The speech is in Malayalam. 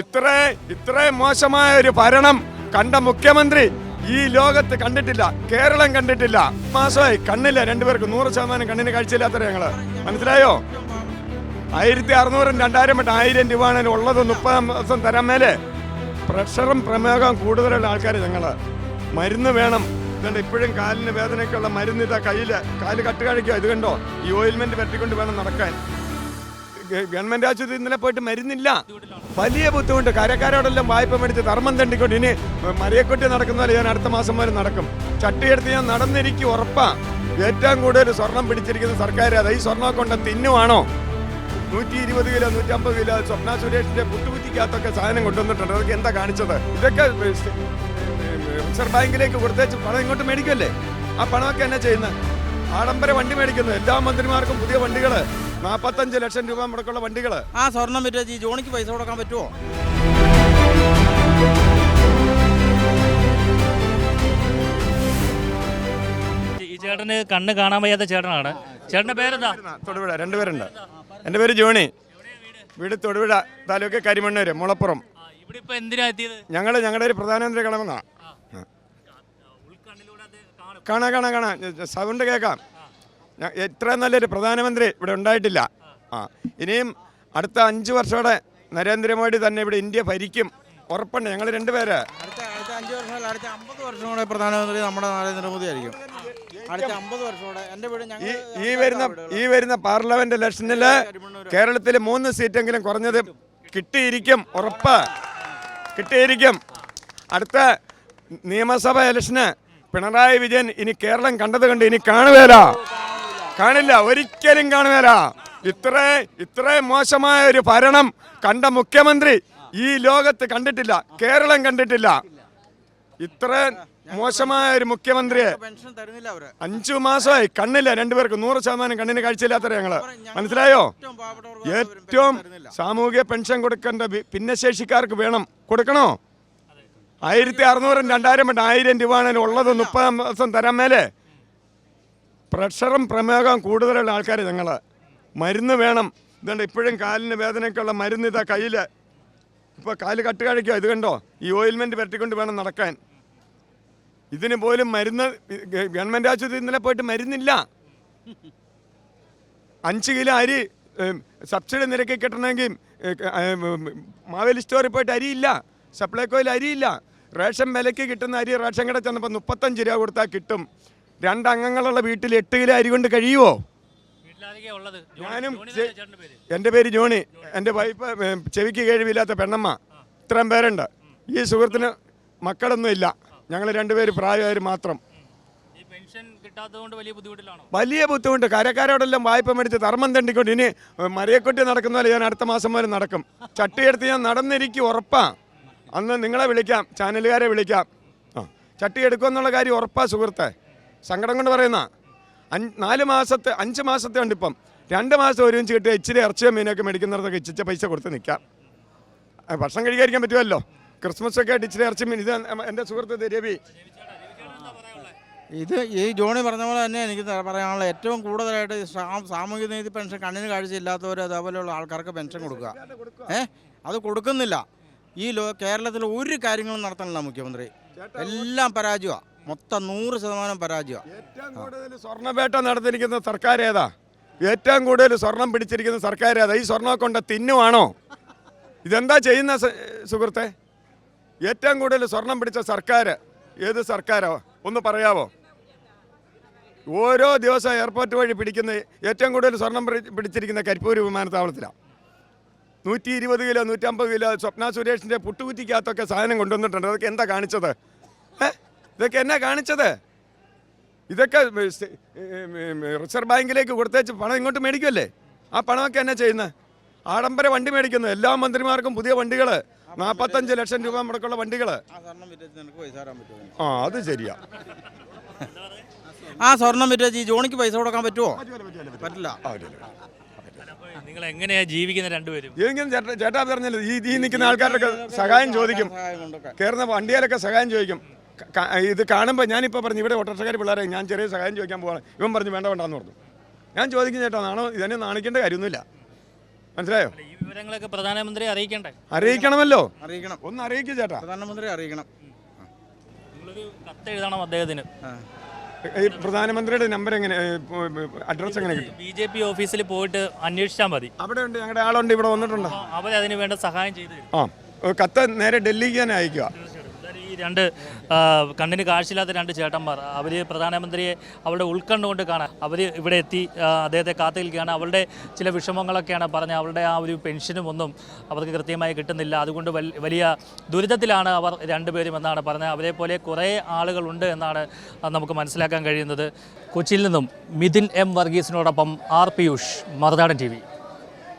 ഇത്ര ഇത്രയും മോശമായ ഒരു ഭരണം കണ്ട മുഖ്യമന്ത്രി ഈ ലോകത്ത് കണ്ടിട്ടില്ല കേരളം കണ്ടിട്ടില്ല. മാസമായി കണ്ണില്ല രണ്ടുപേർക്ക് നൂറ് ശതമാനം കണ്ണിന് കാഴ്ചയില്ലാത്ത ഞങ്ങൾ. മനസ്സിലായോ? ആയിരത്തി അറുന്നൂറും രണ്ടായിരം മറ്റും ആയിരം രൂപയാണ് ഉള്ളത് മുപ്പതാം ദിവസം തരാൻ മേലെ. പ്രഷറും പ്രമേഹവും കൂടുതലുള്ള ആൾക്കാർ ഞങ്ങൾ. മരുന്ന് വേണം. ഇതുകൊണ്ട് ഇപ്പോഴും കാലിന് വേദനയ്ക്കുള്ള മരുന്ന് ഇതാ കയ്യിൽ കാൽ കട്ട് കഴിക്കുക ഇത് കണ്ടോ? ഈ ഓയിൽമെന്റ് പറ്റിക്കൊണ്ട് വേണം നടക്കാൻ. ഗവൺമെന്റ് ആശുപത്രി ഇന്നലെ പോയിട്ട് മരുന്നില്ല. വലിയ ബുദ്ധിമുട്ട്. കരക്കാരോടെല്ലാം വായ്പ മേടിച്ച് ധർമ്മം തണ്ടിക്കൊണ്ട് ഇനി മറിയക്കൊട്ടി നടക്കുന്ന പോലെ ഞാൻ അടുത്ത മാസം വരെ നടക്കും. ചട്ടിയെടുത്ത് ഞാൻ നടന്നിരിക്കും ഉറപ്പാ. ഏറ്റവും കൂടുതൽ സ്വർണം പിടിച്ചിരിക്കുന്ന സർക്കാർ അത് ഈ സ്വർണം കൊണ്ട് തിന്നുവാണോ? നൂറ്റി ഇരുപത് കിലോ നൂറ്റമ്പത് കിലോ സ്വപ്ന സുരേഷിന്റെ പുട്ടുകുറ്റിക്കകത്തൊക്കെ സാധനം കൊണ്ടുവന്നിട്ടുണ്ട്. അതൊക്കെ എന്താ കാണിച്ചത്? ഇതൊക്കെ റിസർവ് ബാങ്കിലേക്ക് കൊടുത്തേച്ച് പണം ഇങ്ങോട്ട് മേടിക്കല്ലേ ആ പണമൊക്കെ എന്നാ ചെയ്യുന്നത് ആഡംബര വണ്ടി മേടിക്കുന്നത് എല്ലാ മന്ത്രിമാർക്കും പുതിയ വണ്ടികൾ. നാപ്പത്തഞ്ച് ലക്ഷം രൂപ മുടക്കുള്ള വണ്ടികൾ ആ സ്വർണം വിറ്റ് ഈ ജോണിക്ക് പൈസ കൊടുക്കാൻ പറ്റുമോ ഈ ചേട്ടന് കണ്ണ് കാണാൻ വയ്യാത്ത ചേട്ടനാണ്. ചേട്ടന്റെ പേരെന്താ? തൊടുപുഴ രണ്ടുപേരുണ്ട് എന്റെ പേര് ജോണി. വീട് തൊടുപുഴ താലൂക്ക് കരിമണ്ണൂര് മുളപ്പുറം. ആ, ഇവിടെ ഇപ്പൊ എന്തിനാ എത്തിയത്? ഞങ്ങൾ ഞങ്ങളുടെ ഒരു പ്രധാനമന്ത്രി കാണാമെന്നാ കാണാ കാണാ കാണാ. കാണാം കാണാം കാണാം. സൗണ്ട് കേൾക്കാം. ഇത്രയും നല്ലൊരു പ്രധാനമന്ത്രി ഇവിടെ ഉണ്ടായിട്ടില്ല. ആ ഇനിയും അടുത്ത അഞ്ച് വർഷത്തോടെ നരേന്ദ്രമോദി തന്നെ ഇവിടെ ഇന്ത്യ ഭരിക്കും. ഉറപ്പുണ്ട്. ഞങ്ങൾ രണ്ടുപേര് അടുത്ത അഞ്ച് വർഷം അടുത്ത അമ്പത് വർഷം കൂടെ പ്രധാനമന്ത്രി നമ്മുടെ നരേന്ദ്രമോദി ആയിരിക്കും. അടുത്ത അമ്പത് എന്റെ വീട് ഞങ്ങൾ ഈ വരുന്ന ഈ വരുന്ന പാർലമെന്റ് ഇലക്ഷനിൽ കേരളത്തിൽ മൂന്ന് സീറ്റെങ്കിലും കുറഞ്ഞത് കിട്ടിയിരിക്കും. ഉറപ്പ്. കിട്ടിയിരിക്കും. അടുത്ത നിയമസഭ ഇലക്ഷന് പിണറായി വിജയൻ ഇനി കേരളം കണ്ടത് കണ്ട് ഇനി കാണുവേല കാണില്ല ഒരിക്കലും കാണുന്നില്ല ഇത്ര ഇത്രയും മോശമായ ഒരു ഭരണം കണ്ട മുഖ്യമന്ത്രി ഈ ലോകത്ത് കണ്ടിട്ടില്ല കേരളം കണ്ടിട്ടില്ല. ഇത്ര മോശമായ ഒരു മുഖ്യമന്ത്രിയെ അഞ്ചു മാസമായി കണ്ണില്ല രണ്ടുപേർക്ക് നൂറ് ശതമാനം കണ്ണിന് കാഴ്ചയില്ലാത്തവരെ ഞങ്ങൾ. മനസ്സിലായോ? ഏറ്റവും സാമൂഹിക പെൻഷൻ കൊടുക്കേണ്ട ഭിന്നശേഷിക്കാർക്ക് വേണം. കൊടുക്കണോ? ആയിരത്തി അറുന്നൂറും രണ്ടായിരം ആയിരം രൂപയാണ് ഉള്ളത് മുപ്പതാം ദിവസം തരാൻ മേലെ. പ്രഷറും പ്രമേഹവും കൂടുതലുള്ള ആൾക്കാർ ഞങ്ങൾ മരുന്ന് വേണം. ഇതുകൊണ്ട് ഇപ്പോഴും കാലിന് വേദനയ്ക്കുള്ള മരുന്ന് ഇതാ കയ്യിൽ ഇപ്പോൾ കാൽ കട്ട് കഴിക്കുക ഇത് കണ്ടോ? ഈ ഓയിൽമെന്റ് പറ്റിക്കൊണ്ട് വേണം നടക്കാൻ. ഇതിന് പോലും മരുന്ന് ഗവൺമെന്റ് ആശുപത്രി ഇന്നലെ പോയിട്ട് മരുന്നില്ല. അഞ്ച് കിലോ അരി സബ്സിഡി നിരക്കി കിട്ടണമെങ്കിൽ മാവേലി സ്റ്റോറിൽ പോയിട്ട് അരിയില്ല. സപ്ലൈകോയിൽ അരിയില്ല. റേഷൻ വിലയ്ക്ക് കിട്ടുന്ന അരി റേഷൻ കട ചെന്നപ്പോൾ മുപ്പത്തഞ്ച് രൂപ കൊടുത്താൽ കിട്ടും. രണ്ടംഗങ്ങളുള്ള വീട്ടിൽ എട്ട് കിലോ അരി കൊണ്ട് കഴിയുമോ ഞാനും എന്റെ പേര് ജോണി. എന്റെ വൈഫ് ചെവിക്ക് കഴിവില്ലാത്ത പെണ്ണമ്മ. ഇത്രയും പേരുണ്ട്. ഈ സുഹൃത്തിന് മക്കളൊന്നും ഇല്ല. ഞങ്ങൾ രണ്ടുപേര് പ്രായമായവർ മാത്രം. വലിയ ബുദ്ധിമുട്ട്. കരക്കാരോടെല്ലാം വായ്പ മേടിച്ച് ധർമ്മം തണ്ടിക്കൊണ്ട് ഇനി മറിയക്കൊട്ടി നടക്കുന്ന പോലെ ഞാൻ അടുത്ത മാസം വരെ നടക്കും. ചട്ടിയെടുത്ത് ഞാൻ നടന്നിരിക്കും ഉറപ്പാ. അന്ന് നിങ്ങളെ വിളിക്കാം. ചാനലുകാരെ വിളിക്കാം. ആ. ചട്ടി എടുക്കുമെന്നുള്ള കാര്യം ഉറപ്പാ സുഹൃത്തെ. സങ്കടം കൊണ്ട് പറയുന്ന. നാല് മാസത്തെ അഞ്ച് മാസത്തെ ഉണ്ട് ഇപ്പം. രണ്ട് മാസം ഒരുമിച്ച് കിട്ടിയ ഇച്ചിരി ഇറച്ചിയോ മീനൊക്കെ മേടിക്കുന്നിടത്തൊക്കെ ഇച്ചിച്ച പൈസ കൊടുത്ത് നിൽക്കാം ഭക്ഷണം കഴിക്കാതിരിക്കാൻ പറ്റുമല്ലോ. ക്രിസ്മസ് ഒക്കെ ആയിട്ട് ഇച്ചിരി ഇറച്ചി മീൻ ഇത് എന്റെ സുഹൃത്ത് രവി. ഇത് ഈ ജോണി പറഞ്ഞ പോലെ തന്നെ എനിക്ക് പറയാനുള്ള ഏറ്റവും കൂടുതലായിട്ട് സാമൂഹ്യ സാമൂഹിക നീതി പെൻഷൻ കണ്ണിന് കാഴ്ചയില്ലാത്തവർ അതേപോലെയുള്ള ആൾക്കാർക്ക് പെൻഷൻ കൊടുക്കുക. ഏ? അത് കൊടുക്കുന്നില്ല. ഈ ലോ കേരളത്തിൽ ഒരു കാര്യങ്ങളും നടത്തണില്ല മുഖ്യമന്ത്രി. എല്ലാം പരാജയമാണ് മൊത്തം നൂറ് ശതമാനം പരാജയമാണ് ഏറ്റവും സ്വർണവേട്ട നടത്തിയിരിക്കുന്ന സർക്കാർ ഏതാ? ഏറ്റവും കൂടുതൽ സ്വർണം പിടിച്ചിരിക്കുന്ന സർക്കാർ ഏതാ? ഈ സ്വർണം കൊണ്ട് തിന്നുവാണോ? ഇതെന്താ ചെയ്യുന്ന സുഹൃത്തെ? ഏറ്റവും കൂടുതൽ സ്വർണം പിടിച്ച സർക്കാർ ഏത് സർക്കാരോ? ഒന്ന് പറയാവോ? ഓരോ ദിവസം എയർപോർട്ട് വഴി പിടിക്കുന്ന ഏറ്റവും കൂടുതൽ സ്വർണം പിടിച്ചിരിക്കുന്ന കരിപ്പൂർ വിമാനത്താവളത്തിലാണ് നൂറ്റി ഇരുപത് കിലോ നൂറ്റമ്പത് കിലോ സ്വപ്ന സുരേഷിന്റെ പുട്ടുകുറ്റിക്കകത്തൊക്കെ സാധനം കൊണ്ടുവന്നിട്ടുണ്ട്. അതൊക്കെ എന്താ കാണിച്ചത്? ഏ? ഇതൊക്കെ എന്നാ കാണിച്ചത്? ഇതൊക്കെ റിസർവ് ബാങ്കിലേക്ക് കൊടുത്തേച്ച് പണം ഇങ്ങോട്ട് മേടിക്കുമല്ലേ ആ പണമൊക്കെ എന്നാ ചെയ്യുന്നത് ആഡംബര വണ്ടി മേടിക്കുന്നു. എല്ലാ മന്ത്രിമാർക്കും പുതിയ വണ്ടികൾ നാൽപ്പത്തഞ്ച് ലക്ഷം രൂപ മുടക്കുള്ള വണ്ടികൾ ആ അത് ശരിയാ. ആ സ്വർണം വിറ്റ് ഈ ജോണിക്ക് പൈസ കൊടുക്കാൻ പറ്റുമോ പറ്റില്ല. നിങ്ങൾ എങ്ങനെയാ ജീവിക്കുന്ന രണ്ടുപേരും? ചേട്ടാ ചേട്ടാ പറഞ്ഞല്ലോ ഈ നിൽക്കുന്ന ആൾക്കാരൊക്കെ സഹായം ചോദിക്കും. സഹായം വണ്ടിയാലൊക്കെ കയറുന്ന വണ്ടിയാലൊക്കെ സഹായം ചോദിക്കും. ഇത് കാണുമ്പോൾ ഞാനിപ്പോൾ പറഞ്ഞു ഇവിടെ ഓട്ടോറിക്ഷക്കാർ പിള്ളേരെ ഞാൻ ചെറിയ സഹായം ചോദിക്കാൻ പോവാണ്. ഇവൻ പറഞ്ഞു വേണ്ട വേണ്ടാന്ന് പറഞ്ഞു. ഞാൻ ചോദിക്കും ചേട്ടാ നാണോ ഇതന്നെ നാണിക്കേണ്ട കാര്യമൊന്നുമില്ല. മനസ്സിലായോ? ഈ വിവരങ്ങളൊക്കെ പ്രധാനമന്ത്രി അറിയിക്കണ്ടേ? അറിയിക്കണമല്ലോ. അറിയിക്കണം. ഒന്ന് അറിയിക്കും ചേട്ടാ. പ്രധാനമന്ത്രി അറിയിക്കണം. നിങ്ങളൊരു കത്ത് എഴുതണം അദ്ദേഹത്തിന്. ഈ പ്രധാനമന്ത്രിയുടെ നമ്പർ എങ്ങനെ അഡ്രസ് എങ്ങനെ കിട്ടും? ബി ജെ പി ഓഫീസിൽ പോയിട്ട് അന്വേഷിച്ചാൽ മതി. അവിടെ ഉണ്ട് ഞങ്ങളുടെ ആളുണ്ട് ഇവിടെ വന്നിട്ടുണ്ട്. അപ്പോൾ അവരതിന് വേണ്ട സഹായം ചെയ്തു ആ കത്ത് നേരെ ഡൽഹിക്ക് തന്നെ അയക്കുക ഈ രണ്ട് കണ്ണിന് കാഴ്ചയില്ലാത്ത രണ്ട് ചേട്ടന്മാർ. അവർ പ്രധാനമന്ത്രിയെ അവരുടെ ഉൾക്കണ്ണ കൊണ്ട് കാണാൻ അവർ ഇവിടെ എത്തി അദ്ദേഹത്തെ കാത്തു നിൽക്കുകയാണ് അവരുടെ ചില വിഷമങ്ങളൊക്കെയാണ് പറഞ്ഞത്. അവളുടെ ആ ഒരു പെൻഷനും ഒന്നും അവർക്ക് കൃത്യമായി കിട്ടുന്നില്ല. അതുകൊണ്ട് വലിയ ദുരിതത്തിലാണ് അവർ രണ്ടുപേരും എന്നാണ് പറഞ്ഞത്. അവരെ പോലെ കുറേ ആളുകളുണ്ട് എന്നാണ് നമുക്ക് മനസ്സിലാക്കാൻ കഴിയുന്നത്. കൊച്ചിയിൽ നിന്നും മിഥിൻ എം വർഗീസിനോടൊപ്പം ആർ പിയൂഷ് മറുനാടൻ ടി